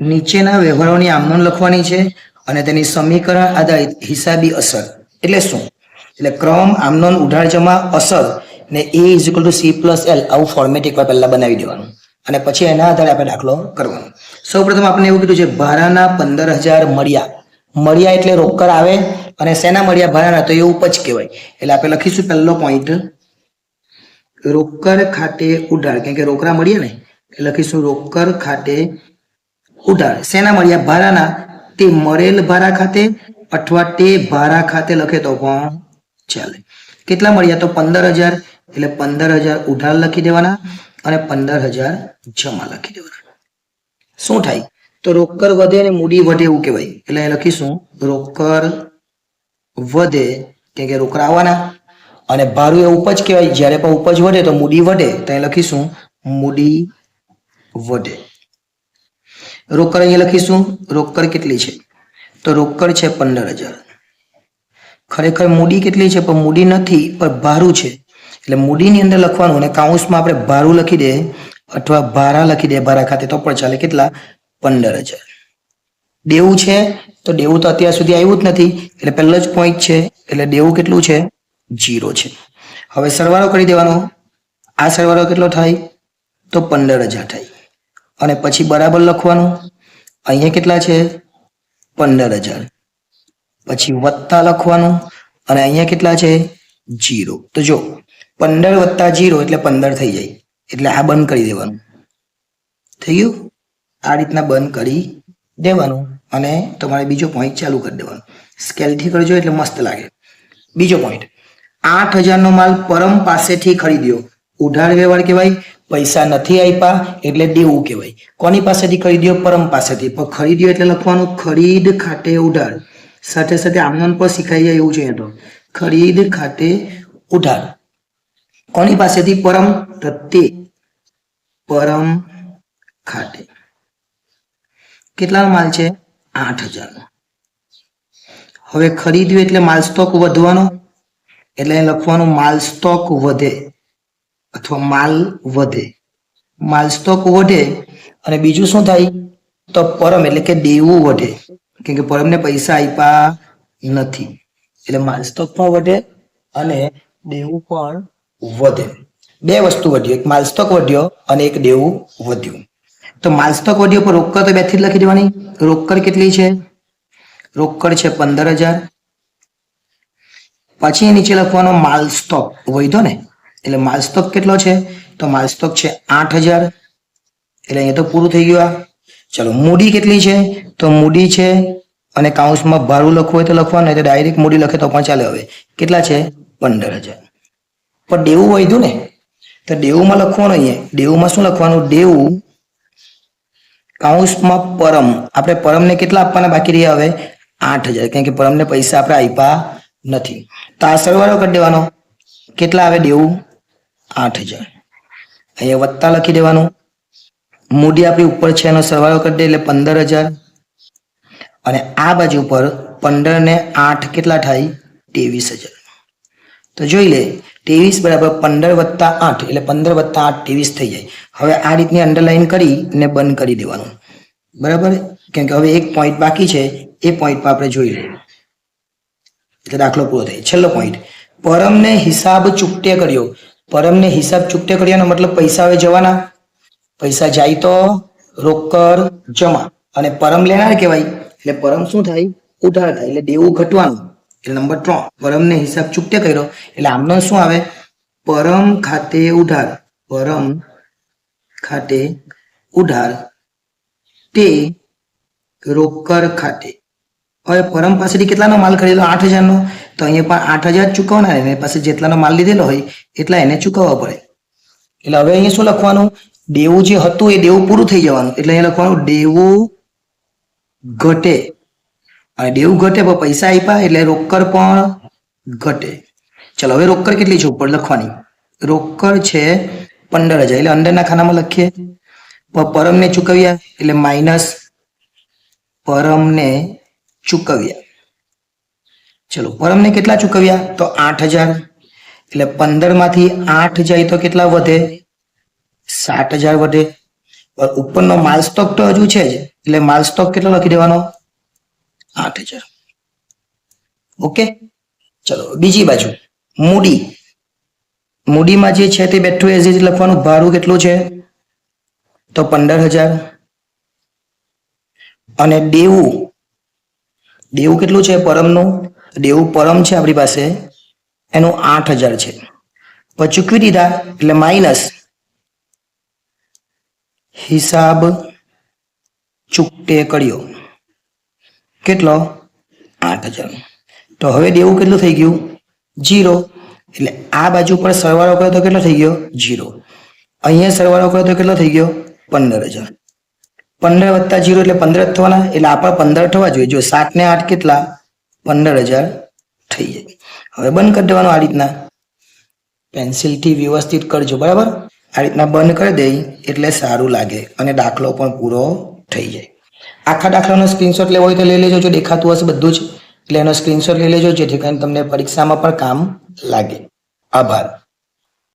નીચેના વ્યવહારોની આમનોન લખવાની છે અને તેની સમીકરણ આધારિત હિસાબી અસર. એટલે શું? એટલે ક્રમ આમનોન ઉઢાણ જમા, અસર ને A is to C plus L આવું ફોર્મેટ એકવાર પહેલા બનાવી દેવાનું. અને પછી એના આધારે આપણે દાખલો કરવાનો. સૌ પ્રથમ આપણે એવું કીધું છે, ભાડાના પંદર હજાર મળ્યા. મળ્યા એટલે રોકડ આવે અને શેના મળ્યા? ભાડાના. તો એ ઉપજ કહેવાય. એટલે આપણે લખીશું પહેલો પોઈન્ટ રોકડ ખાતે ઉઢાણ કેમ કે રોકડા મળીએ ને? લખીશું રોકડ ખાતે ઉધાર શેના મળ્યા? ભારાના તે મળેલ ભારા ખાતે અથવા તે ભાડા ખાતે લખે તો પણ ચાલે. કેટલા મળ્યા? તો પંદર હજાર એટલે પંદર હજાર ઉધાર લખી દેવાના અને પંદર હજાર જમા લખી દેવાના. શું થાય? તો રોકડ વધે અને મૂડી વધે એવું કહેવાય. એટલે અહીં લખીશું રોકડ વધે, કેમ કે રોકડા આવવાના. અને ભારું એ ઉપજ કહેવાય. જ્યારે પણ ઉપજ વધે તો મૂડી વધે. તો અહીં લખીશું, મૂડી વધે. રોકડ અહીંયા લખીશું. રોકડ કેટલી છે? તો રોકડ છે પંદર હજાર. ખરેખર મૂડી કેટલી છે? પણ મૂડી નથી, પણ ભારું છે. એટલે મૂડીની અંદર લખવાનું અને કાઉન્સમાં આપણે ભારું લખી દે અથવા ભારા લખી દે ભારા ખાતે તો પણ ચાલે. કેટલા? પંદર હજાર. દેવું છે તો દેવું તો અત્યાર સુધી આવ્યું જ નથી. એટલે પહેલો જ પોઈન્ટ છે. એટલે દેવું કેટલું છે? જીરો છે. હવે સરવાળો કરી દેવાનો. આ સરવાળો કેટલો થાય? તો પંદર હજાર થાય. અને પછી બરાબર લખવાનું? અહીંયા કેટલા છે? પંદર હજાર. પછી વત્તા લખવાનું અને અહીંયા કેટલા છે? જીરો. તો જો, પંદર વત્તા જીરો એટલે પંદર થઈ જાય. એટલે આ બંધ કરી દેવાનું. થઈ ગયું? આ રીતના બંધ કરી દેવાનું અને તમારે બીજો પોઈન્ટ ચાલુ કરી દેવાનો. સ્કેલથી કરજો એટલે મસ્ત લાગે. બીજો પોઈન્ટ આઠ હજારનો માલ પરમ પાસેથી ખરીદ્યો. ઉધાર વ્યવહાર કહેવાય. પૈસા નથી આપ્યા એટલે દેવું કહેવાય. કોની પાસેથી ખરીદ્યો? પરમ પાસેથી. પણ ખરીદ્યો એટલે લખવાનું ખરીદ ખાતે ઉધાર. સાથે સાથે આમનોન પણ શીખાઈ જાય એવું છે તો. ખરીદ ખાતે ઉધાર. કોની પાસેથી? પરમ તો પરમ ખાતે. કેટલાનો માલ છે? આઠ હજારનો હવે ખરીદ્યું એટલે માલ સ્ટોક વધવાનો? એટલે લખવાનું માલ સ્ટોક વધે. અથવા માલ વધે. માલ સ્ટોક વધે અને બીજું શું થાય? તો પરમ એટલે કે દેવું વધે. કેમ કે પરમને પૈસા આપ્યા નથી. એટલે માલ સ્ટોક પણ વધે અને દેવું પણ વધે. બે વસ્તુ વધ્યું. એક માલ વધ્યો અને એક દેવું વધ્યું. તો માલ વધ્યો પર રોકડ તો બેથી જ લખી દેવાની. રોકડ કેટલી છે? રોકડ છે પંદર હજાર. પછી નીચે લખવાનો માલ સ્ટોક વધ્યો ને? એટલે માલ સ્ટોક કેટલો છે? તો માલ સ્ટોક છે આઠ હજાર. એટલે અહીંયા તો પૂરું થઈ ગયું આ. ચલો, મૂડી કેટલી છે? તો મૂડી છે, અને કાઉન્સમાં ભાડું લખવું હોય તો લખવાનું તો ડાયરેક્ટ મૂડી લખે તો પણ ચાલે હવે. કેટલા છે? પંદર હજાર પણ દેવું વધ્યું ને. તો દેવુંમાં લખવાનું અહીંયા. દેવુંમાં શું લખવાનું? દેવું કાઉન્સમાં પરમ. આપણે પરમને કેટલા આપવાના બાકી રહ્યા હવે? આઠ હજાર. કેમ કે પરમને પૈસા આપણે આપ્યા નથી. તો આ સરવાળો કરી દેવાનો. કેટલા આવે દેવું? આઠ હજાર. અહીંયા વત્તા લખી દેવાનું. મૂડી આપણી ઉપર છે એનો સરવાળો કરી દે એટલે પંદર હજાર. અને આ બાજુ પર પંદર ને આઠ કેટલા થાય? ત્રેવીસ હજાર. તો જોઈ લે, ત્રેવીસ બરાબર પંદર વત્તા આઠ, એટલે પંદર વત્તા આઠ ત્રેવીસ થઈ જાય. હવે આ રીતની અંડરલાઈન કરી ને બંધ કરી દેવાનું. બરાબર? કેમ કે હવે એક પોઈન્ટ બાકી છે, એ પોઈન્ટ પર આપણે જોઈ લઈએ એટલે દાખલો પૂરો થાય છેલ્લો પોઈન્ટ પરમને હિસાબ ચૂકતે કર્યો. પરમને હિસાબ ચૂકતે કર્યાનો મતલબ પૈસા હવે જવાના. પૈસા જાય તો રોકડ જમા. અને પરમ લેનાર કહેવાય. એટલે પરમ શું થાય? ઉધાર થાય. એટલે દેવું ઘટવાનું. એટલે નંબર ત્રણ, પરમને હિસાબ ચૂકતે કર્યો. એટલે આમનો શું આવે? પરમ ખાતે ઉધાર. પરમ ખાતે ઉધાર. તે રોકડ ખાતે. હવે પરમ પાસેથી કેટલાનો માલ ખરીદેલો? આઠ હજારનો. તો અહીંયા પણ આઠ હજાર ચૂકવવાના એને પાસે જેટલાનો માલ લીધેલો હોય એટલા એને ચૂકવવા પડે. એટલે હવે અહીંયા શું લખવાનું? દેવું જે હતું એ દેવું પૂરું થઈ જવાનું. એટલે અહીંયા લખવાનું, દેવું ઘટે. અને દેવું ઘટે પણ પૈસા આપ્યા એટલે રોકડ પણ ઘટે. ચલો, હવે રોકડ કેટલી છે ઉપર લખવાની? રોકડ છે પંદર હજાર. એટલે અંદરના ખાનામાં લખીએ. પરમને ચૂકવ્યા એટલે માઇનસ પરમને ચૂકવ્યા. ચલો, પરમને કેટલા ચૂકવ્યા? તો આઠ હજાર. એટલે પંદરમાંથી આઠ જાય તો કેટલા વધે? સાત હજાર વધે. ઉપરનો માલ સ્ટોક તો હજુ છે જ. એટલે માલ સ્ટોક કેટલો લખી દેવાનો? આઠ હજાર. ઓકે? ચલો, બીજી બાજુ. મૂડી. મૂડીમાં જે છે તે બેઠું એઝ ઇઝ લખવાનું. ભાડું કેટલું છે? તો પંદર હજાર. અને દેવું દેવું કેટલું છે પરમનું? દેવું પરમ છે આપણી પાસે. એનું આઠ હજાર છે. પછી ચૂકવી દીધા એટલે માઇનસ હિસાબ ચૂકટે કર્યો. કેટલો? આઠ હજાર. તો હવે દેવું કેટલું થઈ ગયું? જીરો એટલે આ બાજુ પર સરવાળો કર્યો તો કેટલો થઈ ગયો? જીરો અહીંયા સરવાળો કર્યો તો કેટલો થઈ ગયો? પંદર હજાર. પંદર વત્તા જીરો એટલે પંદર થવાના, એટલે આપણે પંદર થવા જોઈએ. જો સાત ને આઠ કેટલા? પંદર હજાર થઈ જાય. હવે બંધ કરી દેવાનું આ રીતના. પેન્સિલથી વ્યવસ્થિત કરજો, બરાબર? આ રીતના બંધ કરી દઈ એટલે સારું લાગે અને દાખલો પણ પૂરો થઈ જાય. આખા દાખલાનો સ્ક્રીનશોટ લેવો હોય તો લઈ લેજો, જો દેખાતું હશે બધું જ. એટલે એનો સ્ક્રીનશોટ લઈ લેજો, જેથી કરીને તમને પરીક્ષામાં પણ કામ લાગે. આભાર.